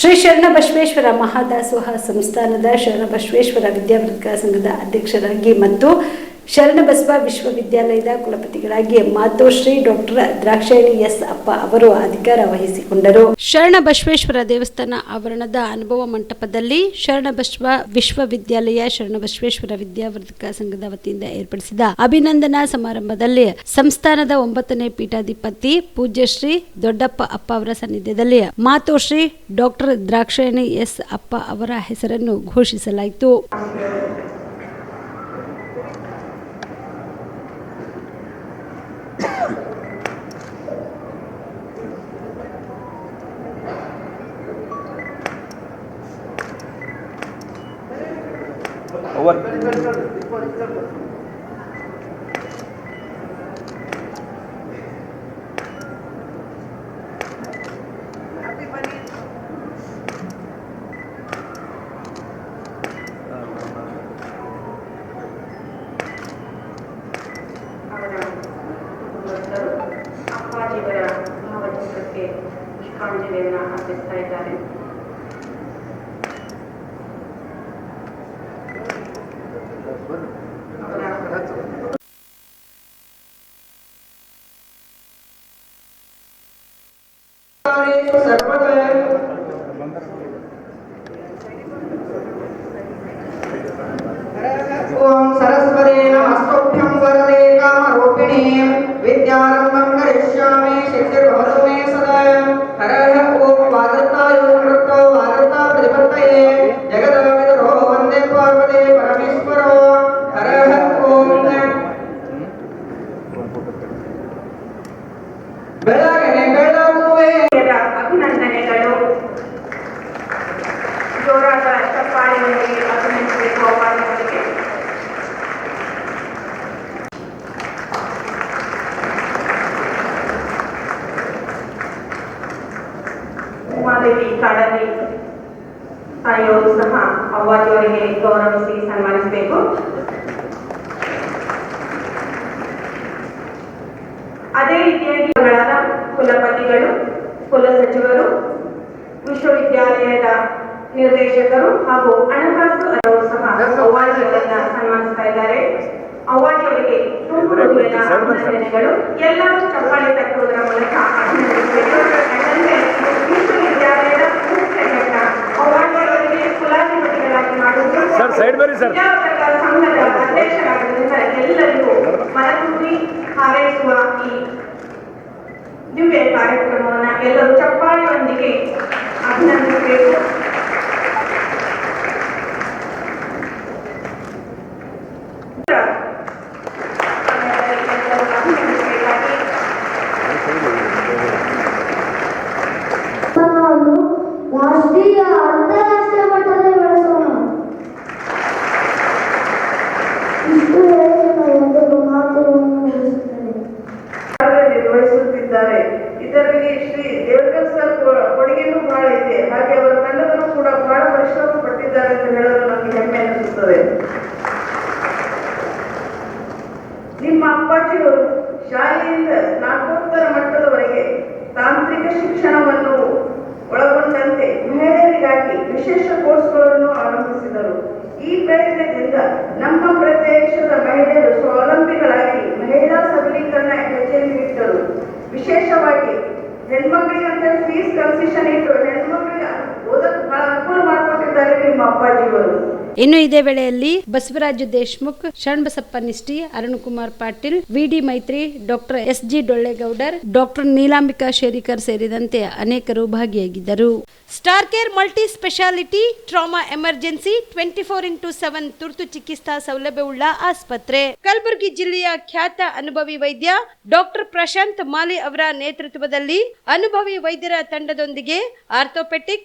ಶ್ರೀ ಶರಣ ಬಸವೇಶ್ವರ ಮಹಾದಾಸೋಹ ಸಂಸ್ಥಾನದ ಶರಣ ಬಸವೇಶ್ವರ ವಿದ್ಯಾವೃತ್ತಿಕ ಸಂಘದ ಅಧ್ಯಕ್ಷರಾಗಿ ಮತ್ತು ಶರಣಬಸವ ವಿಶ್ವವಿದ್ಯಾಲಯದ ಕುಲಪತಿಗಳಾಗಿ ಮಾತೋಶ್ರೀ ಡಾಕ್ಟರ್ ದ್ರಾಕ್ಷಾಯಣಿ ಎಸ್ ಅಪ್ಪ ಅವರು ಅಧಿಕಾರ ವಹಿಸಿಕೊಂಡರು. ಶರಣ ಬಸವೇಶ್ವರ ದೇವಸ್ಥಾನ ಆವರಣದ ಅನುಭವ ಮಂಟಪದಲ್ಲಿ ಶರಣಬಸವ ವಿಶ್ವವಿದ್ಯಾಲಯ ಶರಣಬಸವೇಶ್ವರ ವಿದ್ಯಾವರ್ಧಕ ಸಂಘದ ವತಿಯಿಂದ ಏರ್ಪಡಿಸಿದ ಅಭಿನಂದನಾ ಸಮಾರಂಭದಲ್ಲಿ ಸಂಸ್ಥಾನದ ಒಂಬತ್ತನೇ ಪೀಠಾಧಿಪತಿ ಪೂಜ್ಯಶ್ರೀ ದೊಡ್ಡಪ್ಪ ಅಪ್ಪ ಅವರ ಸಾನ್ನಿಧ್ಯದಲ್ಲಿ ಮಾತೋಶ್ರೀ ಡಾಕ್ಟರ್ ದ್ರಾಕ್ಷಾಯಣಿ ಎಸ್ ಅಪ್ಪ ಅವರ ಹೆಸರನ್ನು ಘೋಷಿಸಲಾಯಿತು. ಓವರ್ ಅವರ ಭಕ್ತರು ಅಪ್ಪಾಜಿಯವರ ಭಾವಚಿತ್ರಕ್ಕೆ ಪುಷ್ಪಾಂಜಲಿಯನ್ನು ಅರ್ಪಿಸ್ತಾ ಇದ್ದಾರೆ ಅವರ ಜೋರಾದ ಚಪ್ಪಾಳೆಯೊಂದಿಗೆ ಅಭಿನಂದಿಸಬೇಕು ಅಪ್ಪಾಜಿಯವರಿಗೆ ಉಮಾದೇವಿ ಕಾಡಲ್ಲಿ ತಾಯಿಯವರು ಸಹ ಅವ್ವಾಜಿಯವರಿಗೆ ಗೌರವಿಸಿ ಸನ್ಮಾನಿಸಬೇಕು ಅದೇ ರೀತಿಯಾಗಿ ಕುಲಪತಿಗಳು ಕುಲಪತಿಗಳು ಕುಲಸಚಿವರು ವಿಶ್ವವಿದ್ಯಾಲಯದ ನಿರ್ದೇಶಕರು ಹಾಗೂ ಹಣಕಾಸು ಅವರು ಸಹ ಸನ್ಮಾನಿಸ್ತಾ ಇದ್ದಾರೆ. ಅವ್ವಾಜಿಯವರಿಗೆ ತುಂಬು ಅಭಿನಂದನೆಗಳು. ಎಲ್ಲರೂ ಚಪ್ಪಾಳೆ ತಟ್ಟುವುದರ ಮೂಲಕ ವಿಶ್ವವಿದ್ಯಾಲಯದ ಕುಲಾಧಿಪತಿಗಳಾಗಿ ಮಾಡುವುದು. ಸಂಘದ ಎಲ್ಲರಿಗೂ ಹಾರೈಸುವ ಈ ದಿವ್ಯ ಕಾರ್ಯಕ್ರಮವನ್ನ ಎಲ್ಲರೂ ಚಪ್ಪಾಳೆಯೊಂದಿಗೆ ಅಭಿನಂದಿಸಬೇಕು. ರಾಷ್ಟ್ರೀಯ ಅಂತಾರಾಷ್ಟ್ರೀಯ ಮಟ್ಟದಲ್ಲಿ ಬೆಳೆಸೋಣ. ಇಷ್ಟು ಒಂದು ಮಾತುಗಳನ್ನು ಮುಗಿಸುತ್ತೇನೆ ನಿರ್ವಹಿಸುತ್ತಿದ್ದಾರೆ. ಇದರಲ್ಲಿ ಶ್ರೀ ದೇವಕರ್ ಸರ್ ಕೊಡುಗೆನೂ ಬಹಳ ಇದೆ. ಹಾಗೆ ಅವರ ತಂಡದವರು ಕೂಡ ಬಹಳ ಪರಿಶ್ರಮ ಪಟ್ಟಿದ್ದಾರೆ ಅಂತ ಹೇಳಲು ನಮಗೆ ಹೆಮ್ಮೆ ಅನಿಸುತ್ತದೆ. ನಿಮ್ಮ ಅಪ್ಪಾಜಿಯವರು ಶಾಲೆಯಿಂದ ಸ್ನಾತಕೋತ್ತರ ಮಟ್ಟದವರೆಗೆ ತಾಂತ್ರಿಕ ಶಿಕ್ಷಣವನ್ನು ನಮ್ಮ ಪ್ರದೇಶದ ಮಹಿಳೆಯರು ಸ್ವಾವಲಂಬಿಗಳಾಗಿ ಮಹಿಳಾ ಸಬಲೀಕರಣ ಹೆಜ್ಜೆಯನ್ನು ಇಟ್ಟರು. ವಿಶೇಷವಾಗಿ ಹೆಣ್ಮಕ್ಳಿಗಂತ ಫೀಸ್ ಕನ್ಸೆಷನ್ ಇನ್ನು ಇದೇ ವೇಳೆಯಲ್ಲಿ Basavaraj Deshmukh, Sharanabasappa Nishti, Arunkumar Patil, V D Maitri, doctor S G Dollegowdar, doctor Neelambika Sherikar ಸೇರಿದಂತೆ ಅನೇಕರು ಭಾಗಿಯಾಗಿದ್ದರು. Star care multi speciality, trauma emergency, twenty four into seven ತುರ್ತು ಚಿಕಿತ್ಸಾ ಸೌಲಭ್ಯವುಳ್ಳ ಆಸ್ಪತ್ರೆ. ಕಲಬುರಗಿ ಜಿಲ್ಲೆಯ ಖ್ಯಾತ ಅನುಭವಿ ವೈದ್ಯ ಡಾಕ್ಟರ್ ಪ್ರಶಾಂತ್ ಮಾಲಿ ಅವರ ನೇತೃತ್ವದಲ್ಲಿ ಅನುಭವಿ ವೈದ್ಯರ ತಂಡದೊಂದಿಗೆ orthopaedic